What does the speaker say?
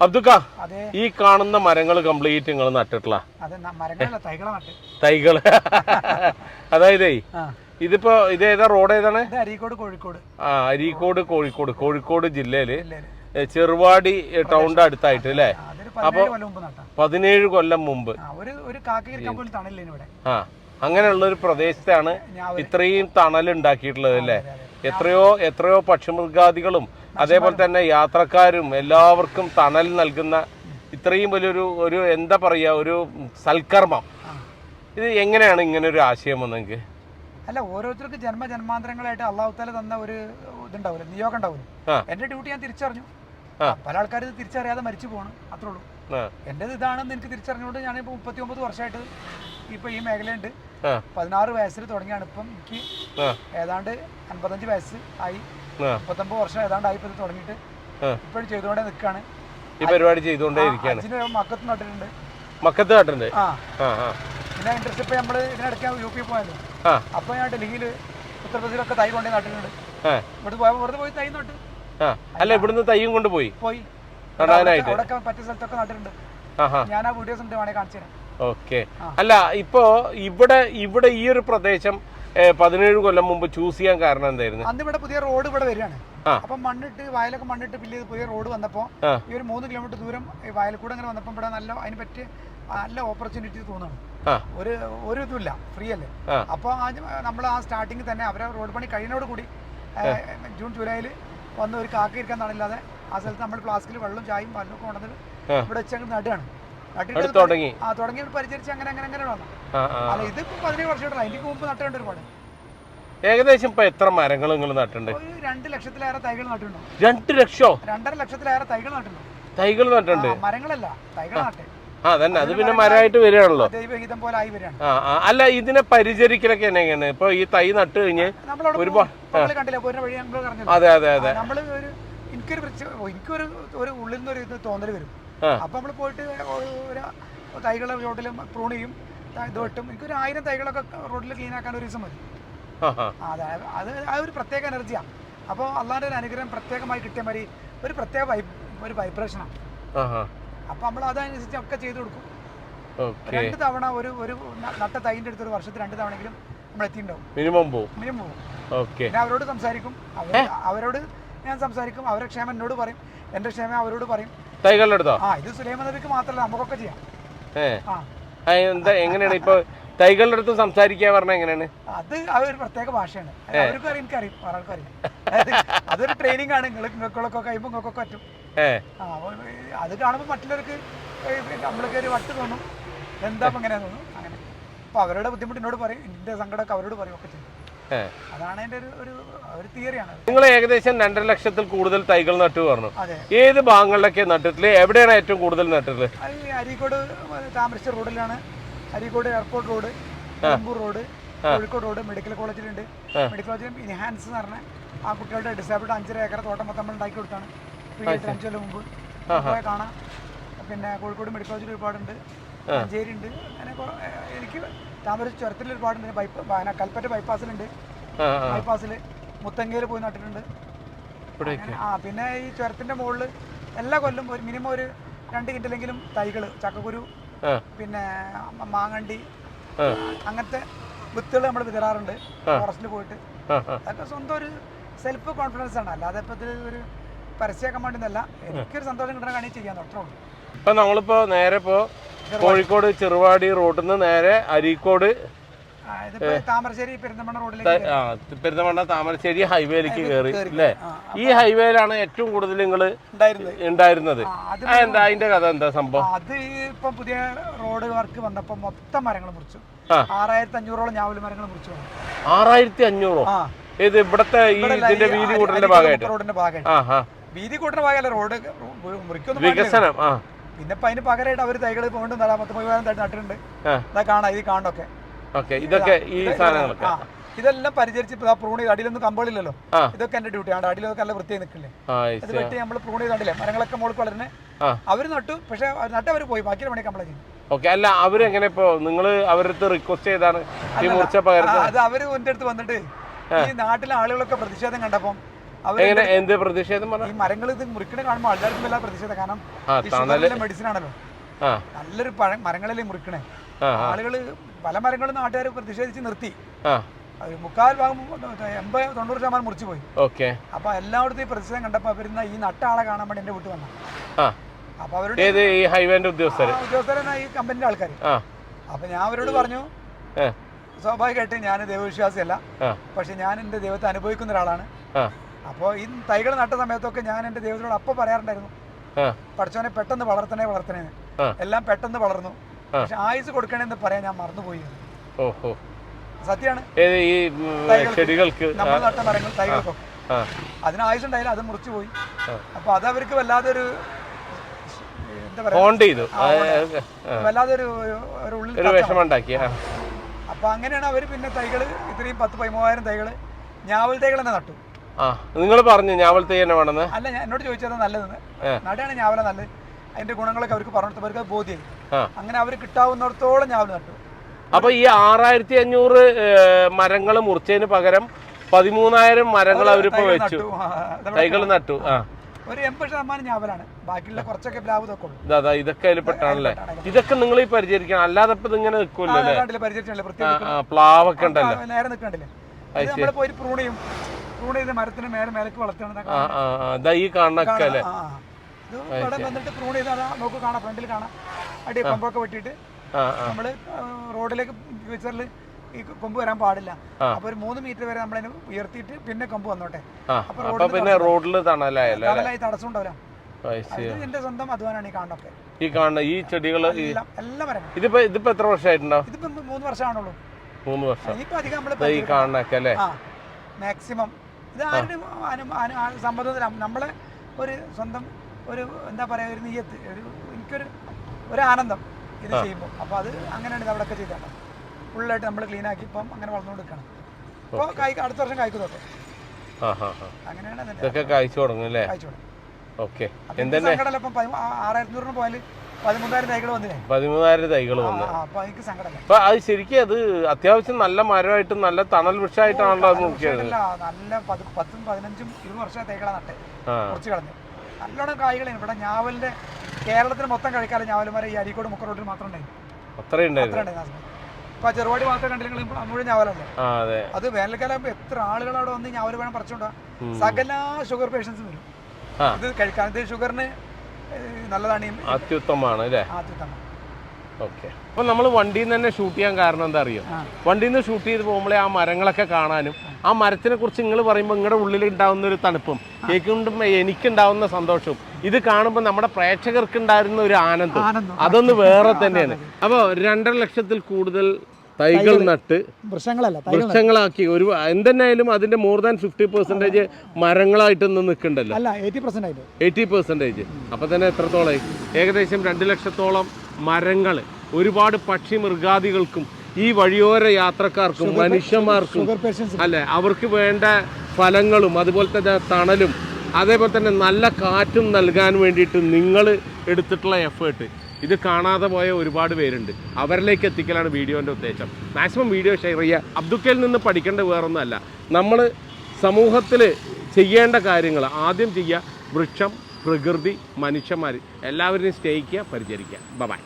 അബ്ദുക്ക ഈ കാണുന്ന മരങ്ങൾ കംപ്ലീറ്റ് നിങ്ങൾ നട്ടിട്ടുള്ള തൈകൾ അതായത് ഇതിപ്പോ ഇത് ഏതാ റോഡ് ഏതാണ്? അരീക്കോട് കോഴിക്കോട്. ആ അരീക്കോട് കോഴിക്കോട് കോഴിക്കോട് ജില്ലയിൽ ചെറുവാടി ടൗണിന്റെ അടുത്തായിട്ട് അല്ലേ? അപ്പൊ പതിനേഴ് കൊല്ലം മുമ്പ് ആ അങ്ങനെയുള്ള ഒരു പ്രദേശത്താണ് ഇത്രയും തണൽ ഉണ്ടാക്കിയിട്ടുള്ളത് അല്ലേ. എത്രയോ എത്രയോ പക്ഷിമൃഗാദികളും അതേപോലെ തന്നെ യാത്രക്കാരും എല്ലാവർക്കും തണൽ നൽകുന്ന ഇത്രയും വലിയൊരു ഒരു എന്താ പറയുക ഒരു സൽക്കർമ്മം. ഇത് എങ്ങനെയാണ് ഇങ്ങനെ ഒരു ആശയം വന്നെങ്കിൽ അല്ല ഓരോരുത്തർക്ക് ജന്മ ജന്മാന്തരങ്ങളായിട്ട് അള്ളാഹുത്താല തന്ന ഒരു ഇതുണ്ടാവില്ല നിയോഗം ഉണ്ടാവില്ല. എന്റെ ഡ്യൂട്ടി ഞാൻ തിരിച്ചറിഞ്ഞു. പല ആൾക്കാരും ഇത് തിരിച്ചറിയാതെ മരിച്ചു പോകണം അത്രേ ഉള്ളൂ. എന്റെ ഇതാണെന്ന് എനിക്ക് തിരിച്ചറിഞ്ഞുകൊണ്ട് ഞാനിപ്പോൾ മുപ്പത്തി ഒമ്പത് വർഷമായിട്ട് ഇപ്പൊ ഈ മേഖലയുണ്ട് പതിനാറ് വയസ്സിൽ തുടങ്ങിയാണ് ഇപ്പം എനിക്ക് ഏതാണ്ട് അൻപത്തഞ്ച് വയസ്സ് ആയി. മുപ്പത്തൊമ്പത് വർഷം ഏതാണ്ട് ആയി ഇപ്പോൾ ഇത് തുടങ്ങിയിട്ട്. ആ. ഇപ്പോഴും ചെയ്തുകൊണ്ടേ നിൽക്കാണ്. ഈ പരിപാടി ചെയ്തുകൊണ്ടേ ഇരിക്കുകയാണ് മക്കത്ത് നട്ടിട്ടുണ്ട്. മക്കത്ത് നട്ടിട്ടുണ്ട്? പിന്നെ ഇൻട്രസ്റ്റ് ഇപ്പൊ നമ്മൾ ഇതിനിടയ്ക്ക് യു പി പോയല്ലോ. അപ്പൊ ഞാൻ ഡൽഹിയിൽ ഉത്തർപ്രദേശിലൊക്കെ തൈ കൊണ്ടേ നട്ടിട്ടുണ്ട്. ഇവിടെ പോയപ്പോൾ വെറുതെ പോയി തൈ നട്ട്. അല്ല ഇവിടുന്ന് തൈയും കൊണ്ട് പോയി? പോയി. നടാനായിട്ട്? അവിടെ പറ്റിയ സ്ഥലത്തൊക്കെ നട്ടിട്ടുണ്ട്. ഞാൻ ആ വീഡിയോസ് ഉണ്ട് വേണേ കാണിച്ചു തരാം. ഓക്കെ. അല്ല ഇപ്പോ ഇവിടെ ഇവിടെ ഈ ഒരു പ്രദേശം പതിനേഴ് കൊല്ലം മുമ്പ് ചൂസ് ചെയ്യാൻ കാരണം എന്തായിരുന്നു? അന്ന് ഇവിടെ പുതിയ റോഡ് ഇവിടെ വരികയാണ്. അപ്പൊ മണ്ണിട്ട് വയലൊക്കെ മണ്ണിട്ട് ഫില്ല് ചെയ്ത് പുതിയ റോഡ് വന്നപ്പോൾ ഈ ഒരു മൂന്ന് കിലോമീറ്റർ ദൂരം ഈ വയൽ കൂടെ അങ്ങനെ വന്നപ്പോൾ ഇവിടെ നല്ല അതിന് പറ്റിയ നല്ല ഓപ്പർച്യൂണിറ്റി തോന്നുന്നു. ഒരു ഒരു ഇതുമില്ല. ഫ്രീ അല്ലേ. അപ്പോൾ നമ്മൾ ആ സ്റ്റാർട്ടിങ് തന്നെ അവരെ റോഡ് പണി കഴിയുന്നതോട് കൂടി ജൂൺ ജൂലൈയിൽ വന്ന് ഒരു കാക്ക ഇരിക്കാൻ തണില്ലാതെ ആ സ്ഥലത്ത് നമ്മൾ ഫ്ലാസ്കിൽ വെള്ളം ചായയും വെള്ളവും ഒക്കെ കൊണ്ടുവന്ന് ആ. ഇവിടെ വെച്ചങ്ങ് നടുകയാണ്. നട്ടിട്ട് തുടങ്ങി. ആ തുടങ്ങി പരിചരിച്ച് അങ്ങനെ അങ്ങനെ അങ്ങനെ വന്നു. അല്ല ഇതിപ്പോൾ പതിനേഴ് വർഷം അതിന്റെ മുമ്പ് നട്ടുകൊണ്ട് ഒരുപാട്. ഏകദേശം ഇപ്പൊ എത്ര മരങ്ങൾ നിങ്ങൾ നട്ടുണ്ട് ഒരു രണ്ട് ലക്ഷത്തിലേറെ തൈകൾ നട്ടിട്ടുണ്ടോ. രണ്ട് ലക്ഷോ? രണ്ടര ലക്ഷത്തിലേറെ തൈകൾ നട്ടിട്ടുണ്ടോ. തൈകൾ നട്ടുണ്ട് മരങ്ങളല്ല തൈകൾ നട്ടെ. ആ തന്നെ അത് പിന്നെ മരമായിട്ട് വരികയാണല്ലോ. ആ അല്ല ഇതിനെ പരിചരിക്കലൊക്കെ എങ്ങനെയാണ് ഇപ്പൊ ഈ തൈ നട്ട് കഴിഞ്ഞ് ഒരുപാട്- അതെ അതെ അതെ. നമ്മൾ ഒരു എനിക്കൊരു എനിക്കൊരു ഒരു ഉള്ളിൽ നിന്നൊരു ഇത് തോന്നൽ വരും. അപ്പൊ നമ്മൾ പോയിട്ട് ഒരു- ഒരു തൈകളെ റോഡിൽ പ്രൂൺ ചെയ്യും. ഇത് വെട്ടും. എനിക്കൊരു ആയിരം തൈകളൊക്കെ റോഡിൽ ക്ലീൻ ആക്കാൻ ഒരു ദിവസം മതി. അതെ അത് ആ ഒരു പ്രത്യേക എനർജിയാണ് അപ്പോൾ അള്ളാന്റെ ഒരു അനുഗ്രഹം പ്രത്യേകമായി കിട്ടിയ മാതിരി ഒരു പ്രത്യേക ഒരു വൈബ്രേഷനാണ് അപ്പോൾ നമ്മൾ അതനുസരിച്ച് ഒക്കെ ചെയ്തു കൊടുക്കും. രണ്ട് തവണ ഒരു ഒരു നട്ട തൈന്റെ അടുത്ത് ഒരു വർഷത്തിൽ രണ്ട് തവണയെങ്കിലും നമ്മൾ എത്തിയിട്ടുണ്ടാവും. മിനിമം മിനിമം പോകും പിന്നെ അവരോട് സംസാരിക്കും. അവരോട് ഞാൻ സംസാരിക്കും. അവരുടെ ക്ഷേമം എന്നോട് പറയും. എന്റെ ക്ഷേമം അവരോട് പറയും. തൈകളുടെ ആ ഇത് സുലൈമ നബിക്ക് മാത്രമല്ല നമുക്കൊക്കെ ചെയ്യാം. ആ, എന്താ എങ്ങനെയാണ്? ഇപ്പൊ തൈകളുടെ അടുത്ത് സംസാരിക്കാൻ പറഞ്ഞ എങ്ങനെയാണ്? അത് ആ ഒരു പ്രത്യേക ഭാഷയാണ്. അത് അവർക്കും അറിയാം എനിക്കറിയും വേറെ ആൾക്കും അറിയാം. അതൊരു ട്രെയിനിങ് ആണ്. നിങ്ങൾ നിങ്ങൾക്കൊക്കെ കഴിയുമ്പോൾ നിങ്ങൾക്കൊക്കെ പറ്റും. അത് കാണുമ്പോൾ മറ്റുള്ളവർക്ക് നമ്മളൊക്കെ ഒരു വട്ട് തോന്നും. എന്താ അങ്ങനെ ഇങ്ങനെ തോന്നും അങ്ങനെ. അപ്പൊ അവരുടെ ബുദ്ധിമുട്ട് എന്നോട് പറയും എന്റെ സങ്കടമൊക്കെ അവരോട് പറയും ഒക്കെ ചെയ്യും. അതാണ് ഒരു ഒരു തിയറിയാണ് നിങ്ങൾ ഏകദേശം രണ്ടര ലക്ഷത്തിൽ കൂടുതൽ തൈകൾ നട്ടു പറഞ്ഞു. ഏത് ഭാഗങ്ങളിലൊക്കെ നട്ടിട്ടില്ല എവിടെയാണ് ഏറ്റവും കൂടുതൽ നട്ടിട്ടുള്ളത് അരീക്കോട് താമരശ്ശേരി റോഡിലാണ്. Areekode airport road Nilambur road Kozhikode road medical കോളേജിലുണ്ട്. Medical കോളേജിൽ ഇൻഹാൻസ് എന്ന് പറഞ്ഞ ആ കുട്ടികളുടെ ഡിസേബിൾഡ് അഞ്ചര ഏക്കർ തോട്ടം മൊത്തം നമ്മൾ ഉണ്ടാക്കി കൊടുത്താണ്. അഞ്ചു കൊല്ലം മുമ്പ്. കാണാം. പിന്നെ കോഴിക്കോട് മെഡിക്കൽ കോളേജിൽ ഒരുപാടുണ്ട്. മഞ്ചേരി ഉണ്ട് അങ്ങനെ എനിക്ക് താമര ചുരത്തിൽ ഒരുപാടുണ്ട്. ബൈപ്പ് കൽപ്പറ്റ ബൈപ്പാസിലുണ്ട് ബൈപ്പാസിൽ മുത്തങ്ങയിൽ പോയി നട്ടിട്ടുണ്ട്. ആ പിന്നെ ഈ ചുരത്തിന്റെ മുകളിൽ എല്ലാ കൊല്ലം ഒരു മിനിമം ഒരു രണ്ട് കിണ്ടിലെങ്കിലും തൈകൾ ചക്കക്കുരു പിന്നെ മാങ്ങണ്ടി അങ്ങനത്തെ വിത്തുകൾ നമ്മൾ വിതരാറുണ്ട് ഫോറസ്റ്റിൽ പോയിട്ട്. അതൊക്കെ സ്വന്തം ഒരു സെൽഫ് കോൺഫിഡൻസ് ആണ്. അല്ലാതെ ഇപ്പൊ ഇതിൽ ഒരു പരസ്യമാക്കാൻ വേണ്ടി എനിക്കൊരു സന്തോഷം കിട്ടണ കാണി ചെയ്യാൻ അത്രേ ഉള്ളൂ. ഇപ്പൊ നമ്മളിപ്പോ നേരെ ഇപ്പോ കോഴിക്കോട് ചെറുവാടി റോഡിൽ നിന്ന് നേരെ അരീക്കോട്. താമരശ്ശേരി പെരിന്തമണ്ണ റോഡിലേക്ക് ആ പെരുന്തമണ്ണ താമരശ്ശേരി ഹൈവേയിലേക്ക് കയറി. അല്ലേ ഈ ഹൈവേയിലാണ് ഏറ്റവും കൂടുതൽ നിങ്ങൾ ഉണ്ടായിരുന്നത്. എന്താ അതിന്റെ കഥ എന്താ സംഭവം? അത് ഇപ്പം പുതിയ റോഡ് വർക്ക് വന്നപ്പോ മൊത്തം മരങ്ങൾ മുറിച്ചു. ആറായിരത്തി അഞ്ഞൂറോളം ഞാവൽ മരങ്ങൾ മുറിച്ചു. ആറായിരത്തി അഞ്ഞൂറോ ഇത് ഇവിടത്തെ ഈ ഇതിന്റെ വീതി കൂട്ടലിന്റെ ഭാഗമായിട്ട്? റോഡിന്റെ ഭാഗമായിട്ട്. വീതി കൂട്ടലിന്റെ ഭാഗമല്ല റോഡ് മുറിക്കുന്നു. വികസനം ആ. പിന്നെ ഇപ്പൊ അതിന് പകരമായിട്ട് അവർ തൈകൾ വീണ്ടും നടാൻ പത്ത് മുഴുവൻ തൈ നട്ടിട്ടുണ്ട്. അതാ കാണാ ഇത് കാണൊക്കെ ഇതൊക്കെ ഈ സാധനങ്ങളൊക്കെ. ഇതെല്ലാം പരിചരിച്ച് ഇപ്പൊ പ്രൂണി അടിയിലൊന്നും കമ്പളില്ലല്ലോ ഇതൊക്കെ എന്റെ ഡ്യൂട്ടിയാണ് അടിയിലൊക്കെ നല്ല വൃത്തിയായി നിൽക്കില്ലേ? അത് ഇത്. വെട്ടി നമ്മൾ പ്രൂണി കണ്ടില്ലേ മരങ്ങളൊക്കെ മോൾക്ക് വളരുന്നത് അവർ അവർ നട്ടു പക്ഷെ നട്ട് അവർ പോയി. ബാക്കി പണി കംപ്ലൈന്റ് ചെയ്യും ഓക്കെ അല്ല അവരെങ്ങനെ ഇപ്പോ നിങ്ങൾ അവരടുത്ത് റിക്വസ്റ്റ് ചെയ്താണ്? അത് അവർ എന്റെ അടുത്ത് വന്നിട്ട് ഈ നാട്ടിലെ ആളുകളൊക്കെ പ്രതിഷേധം കണ്ടപ്പം എന്ത് പ്രതിഷേധം ഈ മരങ്ങൾ ഇത് മുറിക്കണ കാണുമ്പോൾ എല്ലാവർക്കും എല്ലാ പ്രതിഷേധം കാരണം മെഡിസിൻ ആണല്ലോ നല്ലൊരു പഴം മരങ്ങളല്ലേ മുറിക്കണേ. ആ ആ, ആളുകൾ പല മരങ്ങളും നാട്ടുകാർ പ്രതിഷേധിച്ച് നിർത്തി. മുക്കാൽ ഭാഗം എൺപത് തൊണ്ണൂറ് ശതമാനം മുറിച്ചു പോയി. ഓക്കെ. അപ്പൊ എല്ലായിടത്തും ഈ പ്രതിഷേധം കണ്ടപ്പോൾ അവരുന്ന ഈ നട്ട ആളെ കാണാൻ വേണ്ടി എന്റെ വീട്ടിൽ വന്നു. അപ്പൊ അവരുടെ ഈ ഹൈവേന്റെ ഉദ്യോഗസ്ഥരെ? ഉദ്യോഗസ്ഥരെന്നാ ഈ കമ്പനിയുടെ ആൾക്കാർ അപ്പൊ ഞാൻ അവരോട് പറഞ്ഞു സ്വാഭാവികമായിട്ട് ഞാൻ ദൈവവിശ്വാസിയല്ല. പക്ഷെ ഞാൻ എന്റെ ദൈവത്തെ അനുഭവിക്കുന്ന ഒരാളാണ്. അപ്പോൾ ഈ തൈകൾ നട്ട സമയത്തൊക്കെ ഞാൻ എന്റെ ദൈവത്തിനോട് അപ്പോൾ പറയാറുണ്ടായിരുന്നു. പഠിച്ചവനെ പെട്ടെന്ന് വളർത്തണേ വളർത്തണേ എല്ലാം പെട്ടെന്ന് വളർന്നു. പക്ഷെ ആയുസ് കൊടുക്കണേന്ന് പറയാൻ ഞാൻ മറന്നുപോയി. ഓഹോ. സത്യമാണ്. ഈ ചെടികൾക്ക്? നമ്മൾ നട്ട മരങ്ങൾ തൈകൾക്കൊക്കെ. അതിന് ആയുസ് ഉണ്ടായില്ല അത് മുറിച്ചു പോയി. അപ്പൊ അത് അവർക്ക് ഹോണ്ട്. ഒരു ഉള്ളിൽ ഒരു ആ. അപ്പൊ അങ്ങനെയാണ് അവർ പിന്നെ തൈകൾ ഇത്രയും പത്ത് പതിമൂവായിരം തൈകൾ ഞാവൽ തൈകൾ തന്നെ നട്ടു. ആ. നിങ്ങൾ പറഞ്ഞു ഞാവൽ തൈ തന്നെ വേണമെന്ന്. അല്ല ഞാൻ എന്നോട് ചോദിച്ചത് നല്ലതെന്ന്. നടയാണ് നടുകയാണ് ഞാവല നല്ലത്. അതിന്റെ ഗുണങ്ങളൊക്കെ അവർക്ക് പറഞ്ഞു അവർക്ക് ബോധ്യം ആ. അങ്ങനെ അവർ കിട്ടാവുന്നിടത്തോളം ഞാവൽ നട്ടു. അപ്പൊ ഈ ആറായിരത്തി അഞ്ഞൂറ് മരങ്ങൾ മുറിച്ചതിന് പകരം പതിമൂന്നായിരം മരങ്ങൾ അവരിപ്പോ വെച്ചു. തൈകൾ നട്ടു. ആ. ഒരു എൺപത് ശതമാനം ഞാവലാണ്. ബാക്കിയുള്ള കുറച്ചൊക്കെ പ്ലാവ് ഇതൊക്കെ ഇതൊക്കെ അതിൽ പെട്ടാണല്ലേ? ഇതൊക്കെ നിങ്ങൾ ഈ പരിചരിക്കണം. അല്ലാതെ ഇപ്പൊ ഇങ്ങനെ നിൽക്കുമല്ലോ പ്ലാവൊക്കെ ഉണ്ടല്ലോ. നേരെ നിൽക്കണ്ടല്ലേ പോയി പ്രൂൺ ചെയ്യും പ്രൂൺ ചെയ്ത് മരത്തിന് മേലെ മേലേക്ക് വളർത്തണം ഈ കാണണൊക്കെ അല്ലേ. ഇത് ഇവിടെ വന്നിട്ട് പ്രൂൺ അതാ കാണാം ഫ്രണ്ടിൽ കാണാം. അടി കൊമ്പൊക്കെ വെട്ടിയിട്ട് നമ്മൾ റോഡിലേക്ക് ഫ്യൂച്ചറിൽ ഈ കൊമ്പ് വരാൻ പാടില്ല. അപ്പൊ ഒരു മൂന്ന് മീറ്റർ വരെ നമ്മളതിന് ഉയർത്തിയിട്ട് പിന്നെ കൊമ്പ് വന്നോട്ടെ. അപ്പൊ പിന്നെ റോഡിൽ തണലായി തടസ്സം ഉണ്ടാവില്ല. എന്റെ സ്വന്തം അധ്വാനാണ് ഈ കാണൊക്കെ ഈ കാണുന്ന ഈ ചെടികൾ ഇതിപ്പോ ഇതിപ്പോ എത്ര വർഷമായിട്ടുണ്ടാവും? ഇതിപ്പോ മൂന്ന് വർഷമാണുള്ളൂ. മൂന്ന് വർഷം. ഇനിയിപ്പോ അധികം നമ്മൾ ഈ കാണണൊക്കെ അല്ലേ? മാക്സിമം ഇത് ആരുടെ സമ്മതത്തില നമ്മളെ ഒരു സ്വന്തം ഒരു എന്താ പറയുക ഒരു നീയത്ത് ഒരു എനിക്കൊരു ഒരു ആനന്ദം ഇത് ചെയ്യുമ്പോൾ. അപ്പോൾ അത് അങ്ങനെയാണ് ഇത് അവിടെയൊക്കെ ചെയ്തത്. ഫുള്ളായിട്ട് നമ്മൾ ക്ലീൻ ആക്കി ഇപ്പം അങ്ങനെ വളർന്നുകൊടുക്കണം ഇപ്പോൾ കായ്ക്ക് അടുത്ത വർഷം കായ്ക്കു ഹാ അങ്ങനെയാണ് കായ്ച്ചു തുടങ്ങും അല്ലേ? ഓക്കെ. ആറായിരത്തി നൂറിന് പോയാൽ പതിമൂന്നായിരം തൈകൾ വന്നില്ലേ പതിമൂന്നായിരം തൈകൾ വന്നു. ആ, അപ്പോൾ എനിക്ക് സങ്കടമല്ല? അപ്പൊ അത് ശരിക്കും അത് അത്യാവശ്യം നല്ല മരമായിട്ടും നല്ല തണൽ വൃക്ഷമായിട്ടാണല്ലോ അത് നോക്കിയത്. നല്ല പത് പത്തും പതിനഞ്ചും ഇരുപത് വർഷം തൈകളാണ് നട്ടെ. കുറച്ച് കളഞ്ഞു. നല്ലോണം കായ്കളാണ് ഇവിടെ ഞാവലിന്റെ കേരളത്തിന് മൊത്തം കഴിക്കാതെ ഞാവലുമാരെ ഈ അരീക്കോട് മുക്ക റോഡിൽ മാത്രം ഉണ്ടായി അത്രയും അത്ര ഉണ്ടായിരുന്നു. ഉണ്ടായി ഇപ്പൊ ചെറുപാടി മാത്രം കണ്ടില്ലെങ്കിൽ മുഴുവൻ ഞാവലല്ലേ? അതെ. അത് വേനൽക്കാലം ആകുമ്പോൾ എത്ര ആളുകൾ അവിടെ വന്ന് ഞാവൽ വേണം പറിച്ചുകൊണ്ടാ സകല ഷുഗർ പേഷ്യൻസ് വരും. ഇത് കഴിക്കാൻ ഇത് ഷുഗറിന് നല്ലതാണ് അത്യുത്തമാണ് അല്ലേ? ഓക്കെ. അപ്പൊ നമ്മൾ വണ്ടിയിൽ നിന്ന് തന്നെ ഷൂട്ട് ചെയ്യാൻ കാരണം എന്താ അറിയോ? വണ്ടിയിൽ നിന്ന് ഷൂട്ട് ചെയ്ത് പോകുമ്പോഴേ ആ മരങ്ങളൊക്കെ കാണാനും ആ മരത്തിനെ കുറിച്ച് നിങ്ങൾ പറയുമ്പോൾ നിങ്ങളുടെ ഉള്ളിൽ ഉണ്ടാകുന്ന ഒരു തണുപ്പും കേൾക്കുമ്പോൾ എനിക്കുണ്ടാവുന്ന സന്തോഷവും ഇത് കാണുമ്പോൾ നമ്മുടെ പ്രേക്ഷകർക്ക് ഉണ്ടായിരുന്ന ഒരു ആനന്ദം ആനന്ദം. അതൊന്ന് വേറെ തന്നെയാണ്. അപ്പോൾ രണ്ടര ലക്ഷത്തിൽ കൂടുതൽ തൈകൾ നട്ട് വൃക്ഷങ്ങളല്ല വൃക്ഷങ്ങളാക്കി. ഒരു എന്തെന്നായാലും അതിന്റെ മോർ ദാൻ ഫിഫ്റ്റി പെർസെന്റേജ് മരങ്ങളായിട്ട് ഇന്ന് നിൽക്കണ്ടല്ലോ. അല്ല എയ്റ്റി പെർസെന്റേജ് അപ്പൊ തന്നെ എത്രത്തോളം ഏകദേശം രണ്ട് ലക്ഷത്തോളം മരങ്ങൾ ഒരുപാട് പക്ഷി മൃഗാദികൾക്കും ഈ വഴിയോര യാത്രക്കാർക്കും മനുഷ്യന്മാർക്കും അല്ലെ അവർക്ക് വേണ്ട ഫലങ്ങളും അതുപോലെ തന്നെ തണലും അതേപോലെ തന്നെ നല്ല കാറ്റും നൽകാൻ വേണ്ടിയിട്ട് നിങ്ങൾ എടുത്തിട്ടുള്ള എഫേർട്ട് ഇത് കാണാതെ പോയ ഒരുപാട് പേരുണ്ട്. അവരിലേക്ക് എത്തിക്കലാണ് വീഡിയോന്റെ ഉദ്ദേശം. മാക്സിമം വീഡിയോ ഷെയർ ചെയ്യുക. അബ്ദുക്കയിൽ നിന്ന് പഠിക്കേണ്ട വേറൊന്നുമല്ല നമ്മൾ സമൂഹത്തിൽ ചെയ്യേണ്ട കാര്യങ്ങൾ ആദ്യം ചെയ്യുക. വൃക്ഷം പ്രകൃതി മനുഷ്യന്മാർ എല്ലാവരെയും സ്നേഹിക്കുക പരിചരിക്കുക. ബൈ